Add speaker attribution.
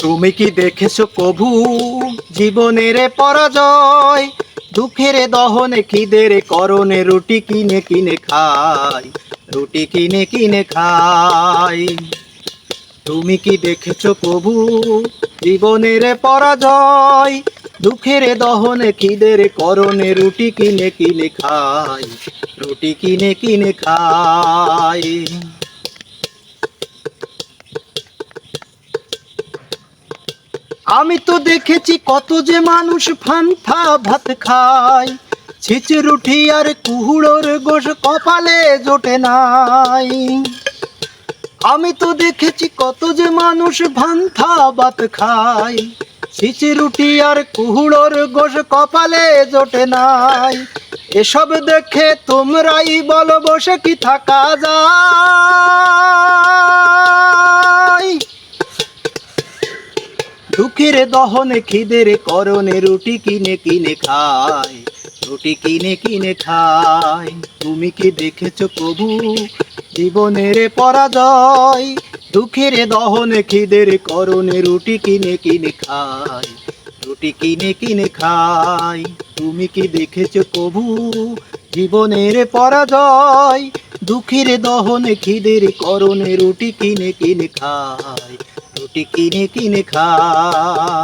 Speaker 1: তুমি কি দেখেছ কভু জীবনের পরাজয়? দুঃখের দহনে খিদের করণে রুটি কিনে কিনে খাই, রুটি কিনে কিনে খাই। তুমি কি দেখেছ প্রভু জীবনের পরাজয়? দুঃখের দহনে খিদের করণে রুটি কিনে কিনে খাই, রুটি কিনে কিনে খাই। আমি তো দেখেছি কত যে মানুষ ফান্থা ভাত খায়। ছিচ রুটি আর কুহুড়োর গোশ কপালে জোটে নাই। আমি তো দেখেছি কত যে মানুষ ভান্থা ভাত খায়। ছিচ রুটি আর কুহুড়োর গোশ কপালে জোটে নাই। এসব দেখে তোমরাই বলো বসে কি থাকা যায়। দুঃখের দহনে খিদের করণে রুটি কিনে কিনে খায়, রুটি কিনে কিনে খায়। তুমি কি দেখেছ প্রভু জীবনের পরাজয়? দুঃখের দহনে খিদের করণে রুটি কিনে কিনে খায়, রুটি কিনে কিনে খায়। তুমি কি দেখেছ প্রভু জীবনের পরাজয়? দুঃখের দহনে খিদের করণে রুটি কিনে কিনে খায় রুটি কিনে কিনে খায়।